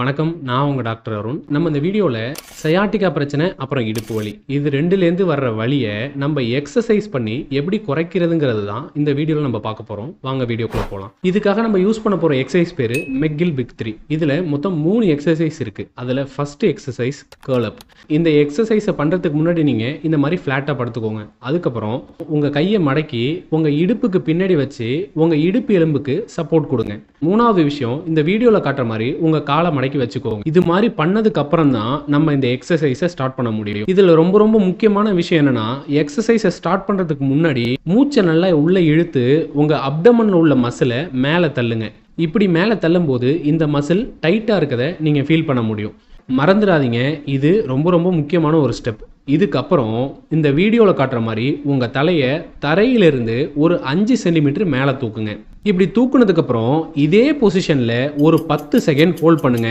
வணக்கம் நான் உங்கள் டாக்டர் அருண். நம்ம இந்த வீடியோவில் சயாட்டிக்கா பிரச்சனை அப்புறம் இடுப்பு வலி. இது ரெண்டுலேருந்து வர்ற வழியை நம்ம எக்ஸசைஸ் பண்ணி எப்படி குறைக்கிறதுங்கிறது தான் இந்த வீடியோவில் நம்ம பார்க்க போகிறோம் வாங்க வீடியோக்குள்ளே போகலாம் இதுக்காக நம்ம யூஸ் பண்ண போகிற எக்ஸசைஸ் பேர் மெக்கில் பிக் த்ரீ. இதில் மொத்தம் மூணு எக்ஸசைஸ் இருக்குது அதில் ஃபஸ்ட்டு எக்ஸசைஸ் கேர்ளப் இந்த எக்ஸசைஸை பண்ணுறதுக்கு முன்னாடி நீங்கள் இந்த மாதிரி ஃப்ளாட்டாக படுத்துக்கோங்க. அதுக்கப்புறம் உங்கள் கையை மடக்கி உங்கள் இடுப்புக்கு பின்னாடி வச்சு உங்கள் இடுப்பு எலும்புக்கு சப்போர்ட் கொடுங்க. மூணாவது விஷயம் இந்த வீடியோவில் காட்டுற மாதிரி உங்கள் காலை மடக்கி வச்சுக்கோங்க. இது மாதிரி பண்ணதுக்கு அப்புறம் தான் நம்ம இந்த எக்ஸசைஸை ஸ்டார்ட் பண்ண முடியும். இதில் ரொம்ப ரொம்ப முக்கியமான விஷயம் என்னன்னா எக்ஸசைஸை ஸ்டார்ட் பண்ணுறதுக்கு முன்னாடி மூச்சை நல்லா உள்ளே இழுத்து உங்கள் அப்டமனில் உள்ள மசிலை மேலே தள்ளுங்க. இப்படி மேலே தள்ளும்போது இந்த மசில் டைட்டாக இருக்கதை நீங்கள் ஃபீல் பண்ண முடியும். மறந்துடாதீங்க. இது ரொம்ப ரொம்ப முக்கியமான ஒரு ஸ்டெப் இதுக்கப்புறம் இந்த வீடியோவில் காட்டுற மாதிரி உங்கள் தலையை தரையிலிருந்து ஒரு அஞ்சு சென்டிமீட்டர் மேலே தூக்குங்க. இப்படி தூக்குனதுக்கப்புறம் இதே பொசிஷனில் ஒரு பத்து செகண்ட் ஹோல்ட் பண்ணுங்க.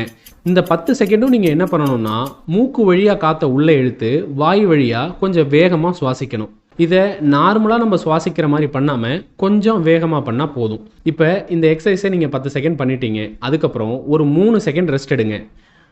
இந்த பத்து செகண்டும் நீங்கள் என்ன பண்ணணும்னா மூக்கு வழியாக காற்றை உள்ளே இழுத்து வாய் வழியாக கொஞ்சம் வேகமாக சுவாசிக்கணும். இதை நார்மலாக நம்ம சுவாசிக்கிற மாதிரி பண்ணாமல் கொஞ்சம் வேகமாக பண்ணால் போதும். இப்போ இந்த எக்ஸசைஸை நீங்கள் பத்து செகண்ட் பண்ணிட்டீங்க. அதுக்கப்புறம் ஒரு மூணு செகண்ட் ரெஸ்ட் எடுங்க.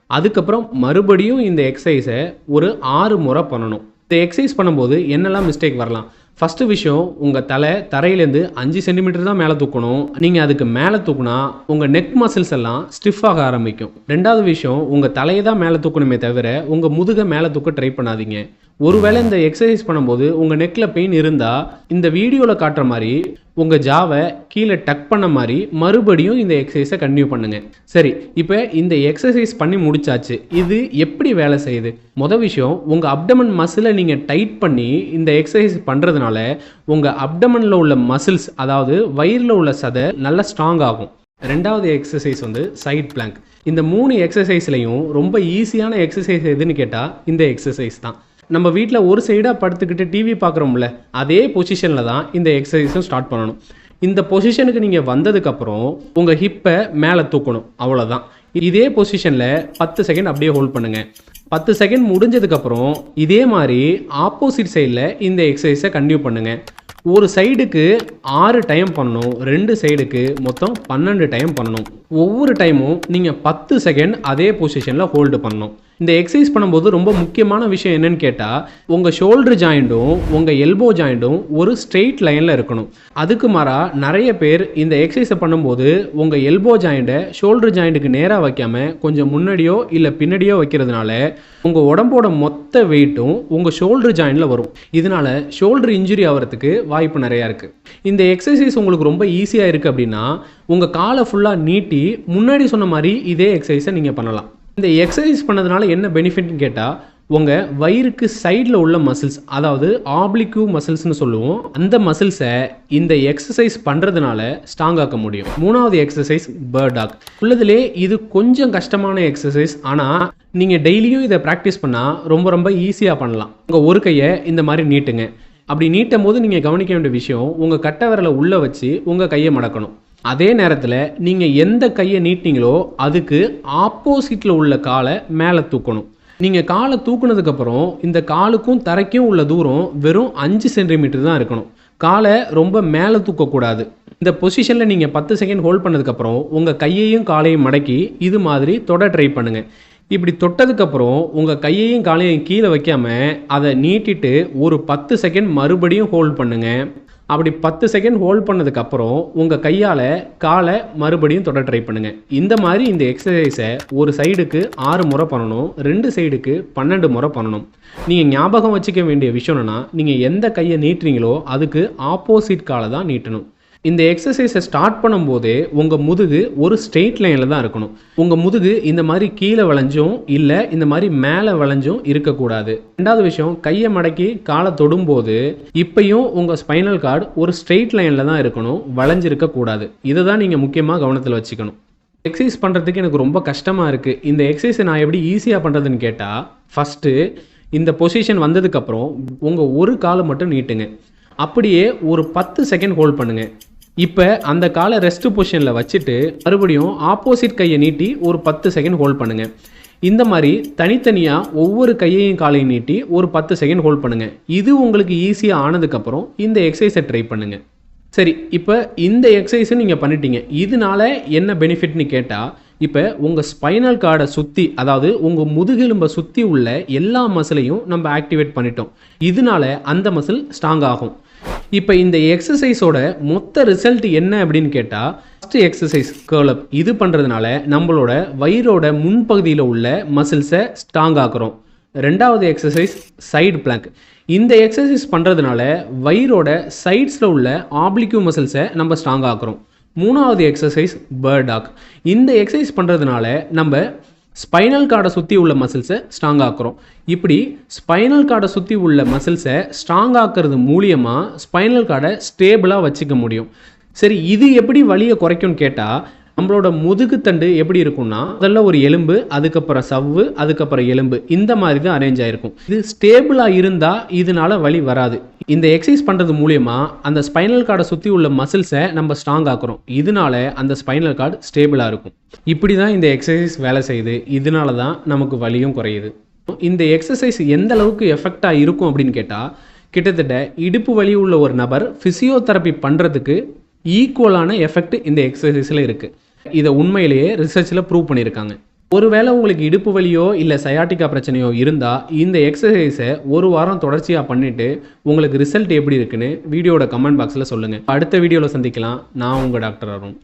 அதுக்கப்புறம் மறுபடியும் இந்த எக்ஸசைஸை ஒரு ஆறு முறை பண்ணணும். இந்த எக்ஸசைஸ் பண்ணும்போது என்னெல்லாம் மிஸ்டேக் வரலாம்? ஃபஸ்ட்டு விஷயம் உங்கள் தலை தரையிலேருந்து அஞ்சு சென்டிமீட்டர் தான் மேலே தூக்கணும். நீங்கள் அதுக்கு மேலே தூக்குனா உங்கள் நெக் மசில்ஸ் எல்லாம் ஸ்டிஃப் ஆக ஆரம்பிக்கும். ரெண்டாவது விஷயம் உங்கள் தலையை தான் மேலே தூக்கணுமே தவிர உங்கள் முதுகை மேலே தூக்க ட்ரை பண்ணாதீங்க. ஒருவேளை இந்த எக்ஸசைஸ் பண்ணும்போது உங்கள் நெக்கில் பெயின் இருந்தால் இந்த வீடியோவில் காட்டுற மாதிரி உங்கள் ஜாவை கீழே டக் பண்ண மாதிரி மறுபடியும் இந்த எக்ஸசைஸை கண்டினியூ பண்ணுங்கள் சரி இப்போ இந்த எக்ஸசைஸ் பண்ணி முடிச்சாச்சு. இது எப்படி வேலை செய்யுது? மொதல் விஷயம் உங்கள் அப்டமன் மசிலை நீங்கள் டைட் பண்ணி இந்த எக்ஸசைஸ் பண்ணுறதுனால உங்கள் அப்டமனில் உள்ள மசில்ஸ் அதாவது வயிறில் உள்ள சதை நல்லா ஸ்ட்ராங் ஆகும். ரெண்டாவது எக்ஸசைஸ் வந்து சைட் பிளாங்க் இந்த மூணு எக்ஸசைஸ்லையும் ரொம்ப ஈஸியான எக்ஸசைஸ் எதுன்னு கேட்டால் இந்த எக்ஸசைஸ் தான். நம்ம வீட்டில் ஒரு சைடாக படுத்துக்கிட்டு டிவி பார்க்குறோம்ல அதே பொசிஷனில் தான் இந்த எக்ஸசைஸும் ஸ்டார்ட் பண்ணணும். இந்த பொசிஷனுக்கு நீங்கள் வந்ததுக்கப்புறம் உங்கள் ஹிப்பை மேலே தூக்கணும். அவ்வளோதான் இதே பொசிஷனில் பத்து செகண்ட் அப்படியே ஹோல்ட் பண்ணுங்கள் பத்து செகண்ட் முடிஞ்சதுக்கப்புறம் இதே மாதிரி ஆப்போசிட் சைடில் இந்த எக்ஸசைஸை கண்டினியூ பண்ணுங்கள் ஒரு சைடுக்கு ஆறு டைம் பண்ணணும் ரெண்டு சைடுக்கு மொத்தம் பன்னெண்டு டைம் பண்ணணும். ஒவ்வொரு டைமும் நீங்கள் பத்து செகண்ட் அதே பொசிஷனில் ஹோல்டு பண்ணணும். இந்த எக்ஸசைஸ் பண்ணும்போது ரொம்ப முக்கியமான விஷயம் என்னன்னு கேட்டால் உங்கள் ஷோல்டர் ஜாயிண்ட்டும் உங்கள் எல்போ ஜாயிண்ட்டும் ஒரு ஸ்ட்ரெயிட் லைனில் இருக்கணும். அதுக்கு மாறாக நிறைய பேர் இந்த எக்ஸசைஸை பண்ணும்போது உங்கள் எல்போ ஜாயிண்ட்டை ஷோல்டர் ஜாயிண்ட்டுக்கு நேராக வைக்காமல் கொஞ்சம் முன்னாடியோ இல்லை பின்னாடியோ வைக்கிறதுனால உங்கள் உடம்போட மொத்த வெயிட்டும் உங்கள் ஷோல்டர் ஜாயிண்டில் வரும். இதனால ஷோல்டர் இன்ஜுரி ஆகிறதுக்கு வாய்ப்பு நிறையா இருக்குது இந்த எக்ஸசைஸ் உங்களுக்கு ரொம்ப ஈஸியாக இருக்குது அப்படின்னா உங்கள் காலை ஃபுல்லாக நீட்டி முன்னாடி சொன்ன மாதிரி இதே எக்ஸசைஸை நீங்கள் பண்ணலாம். இந்த எக்ஸசைஸ் பண்ணதுனால என்ன பெனிஃபிட்னு கேட்டால் உங்கள் வயிறுக்கு சைடில் உள்ள மசில்ஸ் அதாவது ஆப்ளிக்யூ மசில்ஸ்னு சொல்லுவோம் அந்த மசில்ஸை இந்த எக்ஸசைஸ் பண்ணுறதுனால ஸ்ட்ராங் ஆக்க முடியும். மூணாவது எக்ஸசைஸ் பேர்டாக் உள்ளதுலே இது கொஞ்சம் கஷ்டமான எக்ஸசைஸ் ஆனால் நீங்கள் டெய்லியும் இதை ப்ராக்டிஸ் பண்ணால் ரொம்ப ரொம்ப ஈஸியாக பண்ணலாம். உங்கள் ஒரு கையை இந்த மாதிரி நீட்டுங்க. அப்படி நீட்டும் போது நீங்கள் கவனிக்க வேண்டிய விஷயம் உங்கள் கட்டை விரலை உள்ளே வச்சு உங்கள் கையை மடக்கணும். அதே நேரத்தில் நீங்கள் எந்த கையை நீட்டிங்களோ அதுக்கு ஆப்போசிட்டில் உள்ள காலை மேலே தூக்கணும். நீங்கள் காலை தூக்குனதுக்கப்புறம் இந்த காலுக்கும் தரைக்கும் உள்ள தூரம் வெறும் அஞ்சு சென்டிமீட்டர் தான் இருக்கணும். காலை ரொம்ப மேலே தூக்கக்கூடாது. இந்த பொசிஷனில் நீங்கள் பத்து செகண்ட் ஹோல்ட் பண்ணதுக்கப்புறம் உங்கள் கையையும் காலையும் மடக்கி இது மாதிரி தொட ட்ரை பண்ணுங்கள் இப்படி தொட்டதுக்கப்புறம் உங்கள் கையையும் காலையும் கீழே வைக்காமல் அதை நீட்டிட்டு ஒரு பத்து செகண்ட் மறுபடியும் ஹோல்ட் பண்ணுங்கள் அப்படி பத்து செகண்ட் ஹோல்ட் பண்ணதுக்கப்புறம் உங்கள் கையால் காலை மறுபடியும் தொட ட்ரை பண்ணுங்கள் இந்த மாதிரி இந்த எக்ஸசைஸை ஒரு சைடுக்கு ஆறு முறை பண்ணணும் ரெண்டு சைடுக்கு பன்னெண்டு முறை பண்ணணும். நீங்கள் ஞாபகம் வச்சுக்க வேண்டிய விஷயம் என்னன்னா நீங்கள் எந்த கையை நீட்டுறீங்களோ அதுக்கு ஆப்போசிட் காலை தான் நீட்டணும். இந்த எக்ஸசைஸை ஸ்டார்ட் பண்ணும்போதே உங்கள் முதுகு ஒரு ஸ்ட்ரெயிட் லைனில் தான் இருக்கணும். உங்கள் முதுகு இந்த மாதிரி கீழே வளைஞ்சும் இல்லை இந்த மாதிரி மேலே வளைஞ்சும் இருக்கக்கூடாது. ரெண்டாவது விஷயம் கையை மடக்கி காலை தொடும்போது இப்பயும் உங்கள் ஸ்பைனல் கார்டு ஒரு ஸ்ட்ரெயிட் லைனில் தான் இருக்கணும். வளைஞ்சிருக்க கூடாது. இதை தான் நீங்கள் முக்கியமாக கவனத்தில் வச்சுக்கணும். எக்ஸசைஸ் பண்ணுறதுக்கு எனக்கு ரொம்ப கஷ்டமாக இருக்குது இந்த எக்ஸசைஸை நான் எப்படி ஈஸியாக பண்ணுறதுன்னு கேட்டால் ஃபஸ்ட்டு இந்த பொசிஷன் வந்ததுக்கப்புறம் உங்கள் ஒரு காலை மட்டும் நீட்டுங்க. அப்படியே ஒரு பத்து செகண்ட் ஹோல்ட் பண்ணுங்கள் இப்போ அந்த காலை ரெஸ்ட் பொசிஷனில் வச்சுட்டு மறுபடியும் ஆப்போசிட் கையை நீட்டி ஒரு பத்து செகண்ட் ஹோல்ட் பண்ணுங்கள் இந்த மாதிரி தனித்தனியாக ஒவ்வொரு கையையும் காலையும் நீட்டி ஒரு பத்து செகண்ட் ஹோல்ட் பண்ணுங்கள் இது உங்களுக்கு ஈஸியாக ஆனதுக்கப்புறம் இந்த எக்ஸசைஸை ட்ரை பண்ணுங்கள் சரி இப்போ இந்த எக்ஸசைஸும் நீங்கள் பண்ணிட்டீங்க. இதனால என்ன பெனிஃபிட்னு கேட்டால் இப்போ உங்கள் ஸ்பைனல் கார்டை சுற்றி அதாவது உங்கள் முதுகெலும்பை சுற்றி உள்ள எல்லா மசிலையும் நம்ம ஆக்டிவேட் பண்ணிட்டோம். இதனால அந்த மசில் ஸ்ட்ராங் ஆகும். இப்போ இந்த எக்ஸசைஸோட மொத்த ரிசல்ட் என்ன அப்படின்னு கேட்டால் ஃபஸ்ட்டு எக்ஸசைஸ் கேர்லப் இது பண்ணுறதுனால நம்மளோட வயிறோட முன்பகுதியில் உள்ள மசில்ஸை ஸ்ட்ராங் ஆக்குறோம். ரெண்டாவது எக்ஸசைஸ் சைடு பிளாங்க் இந்த எக்ஸசைஸ் பண்ணுறதுனால வயிறோட சைட்ஸில் உள்ள ஆப்ளிக்யூ மசில்ஸை நம்ம ஸ்ட்ராங் ஆக்குறோம். மூணாவது எக்ஸசைஸ் பேர்டாக் இந்த எக்ஸசைஸ் பண்ணுறதுனால நம்ம ஸ்பைனல் கார்டை சுற்றி உள்ள மசில்ஸை ஸ்ட்ராங் ஆக்குறோம். இப்படி ஸ்பைனல் கார்டை சுற்றி உள்ள மசில்ஸை ஸ்ட்ராங் ஆக்குறது மூலியமாக ஸ்பைனல் கார்டை ஸ்டேபிளாக வச்சுக்க முடியும். சரி இது எப்படி வலியை குறைக்கும்னு கேட்டால் நம்மளோட முதுகுத்தண்டு எப்படி இருக்கும்னா முதல்ல ஒரு எலும்பு அதுக்கப்புறம் சவ்வு அதுக்கப்புறம் எலும்பு இந்த மாதிரி தான் அரேஞ்ச் ஆயிருக்கும். இது ஸ்டேபிளாக இருந்தால் இதனால வலி வராது. இந்த எக்ஸசைஸ் பண்ணுறது மூலியமாக அந்த ஸ்பைனல் கார்டை சுற்றி உள்ள மசில்ஸை நம்ம ஸ்ட்ராங் ஆக்குறோம். இதனால அந்த ஸ்பைனல் கார்டு ஸ்டேபிளாக இருக்கும். இப்படி தான் இந்த எக்ஸசைஸ் வேலை செய்யுது. இதனால தான் நமக்கு வலியும் குறையுது. இந்த எக்ஸசைஸ் எந்த அளவுக்கு எஃபெக்டாக இருக்கும் அப்படின்னு கேட்டால் கிட்டத்தட்ட இடுப்பு வலி உள்ள ஒரு நபர் ஃபிசியோதெரப்பி பண்ணுறதுக்கு ஈக்குவலான எஃபெக்ட் இந்த எக்ஸசைஸில் இருக்குது இதை உண்மையிலேயே ரிசர்ச்சில் ப்ரூவ் பண்ணியிருக்காங்க. ஒருவேளை உங்களுக்கு இடுப்பு வலியோ இல்லை சயாட்டிக்கா பிரச்சனையோ இருந்தால் இந்த எக்ஸசைஸை ஒரு வாரம் தொடர்ச்சியாக பண்ணிவிட்டு உங்களுக்கு ரிசல்ட் எப்படி இருக்குன்னு வீடியோட கமெண்ட் பாக்ஸில் சொல்லுங்கள் அடுத்த வீடியோவில் சந்திக்கலாம். நான் உங்கள் டாக்டர் அருண்.